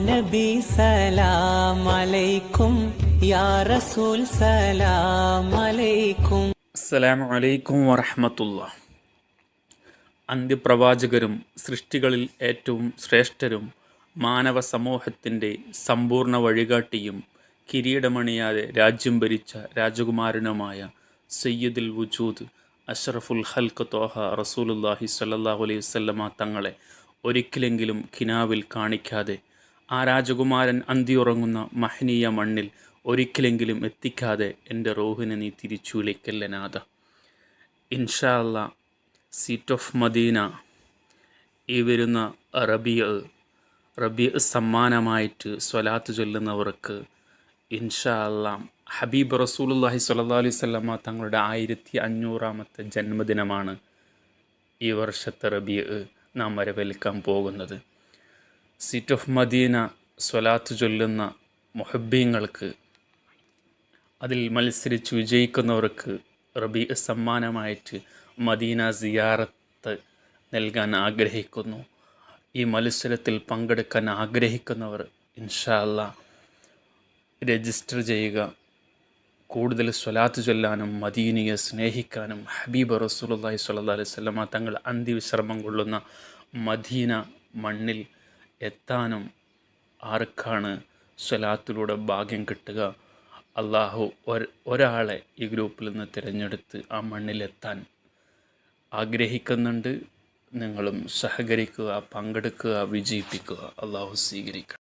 നബി സലാം അലൈക്കും യാ റസൂൽ സലാം അലൈക്കും അസ്സലാമു അലൈക്കും വറഹമത്തുള്ള. അന്ത്യപ്രവാചകരും സൃഷ്ടികളിൽ ഏറ്റവും ശ്രേഷ്ഠരും മാനവ സമൂഹത്തിന്റെ സമ്പൂർണ വഴികാട്ടിയും കിരീടമണിയാതെ രാജ്യം ഭരിച്ച രാജകുമാരനുമായ സയ്യദുൽ വുജൂദ് അഷ്റഫുൽ ഹൽക്ക് തോഹ റസൂലുല്ലാഹി സല്ലാഹു അലൈഹി വസല്ലമ തങ്ങളെ ഒരിക്കലെങ്കിലും കിനാവിൽ കാണിക്കാതെ ആ രാജകുമാരൻ അന്തിയുറങ്ങുന്ന മഹനീയ മണ്ണിൽ ഒരിക്കലെങ്കിലും എത്തിക്കാതെ എന്റെ റോഹിനെ നീ തിരിച്ചു വിളിക്കല്ലനാഥ ഇൻഷാ അല്ലാ സീറ്റ് ഓഫ് മദീന ഈ വരുന്ന റബിയ റബിയ സമ്മാനമായിട്ട് സ്വലാത്ത് ചൊല്ലുന്നവർക്ക് ഇൻഷാ അല്ലാം ഹബീബ് റസൂലുല്ലാഹി സ്വല്ലാ അലൈഹി വസല്ലമ തങ്ങളുടെ ആയിരത്തി അഞ്ഞൂറാമത്തെ ജന്മദിനമാണ് ഈ വർഷത്തെ റബിയ. നാം വരവേൽക്കാൻ പോകുന്നത്. സീറ്റ് ഓഫ് മദീന സ്വലാത്ത് ചൊല്ലുന്ന മുഹബ്ബീങ്ങൾക്ക് അതിൽ മത്സരിച്ച് വിജയിക്കുന്നവർക്ക് റബി സമ്മാനമായിട്ട് മദീന സിയാറത്ത് നൽകാൻ ആഗ്രഹിക്കുന്നു. ഈ മത്സരത്തിൽ പങ്കെടുക്കാൻ ആഗ്രഹിക്കുന്നവർ ഇൻഷാ അല്ലാ രജിസ്റ്റർ ചെയ്യുക. കൂടുതൽ സ്വലാത്ത് ചൊല്ലാനും മദീനയെ സ്നേഹിക്കാനും ഹബീബ് റസൂലുള്ളാഹി സ്വല്ലല്ലാഹി അലൈഹി വസല്ലമ തങ്ങൾ അന്തിവിശ്രമം കൊള്ളുന്ന മദീന മണ്ണിൽ എത്താനും ആർക്കാണ് സ്വലാത്തിലൂടെ ഭാഗ്യം കിട്ടുക? അള്ളാഹു ഒര ഒരാളെ ഈ ഗ്രൂപ്പിൽ നിന്ന് തിരഞ്ഞെടുത്ത് ആ മണ്ണിലെത്താൻ ആഗ്രഹിക്കുന്നുണ്ട്. നിങ്ങളും സഹകരിക്കുക പങ്കെടുക്കുക വിജയിപ്പിക്കുക. അള്ളാഹു സ്വീകരിക്കുക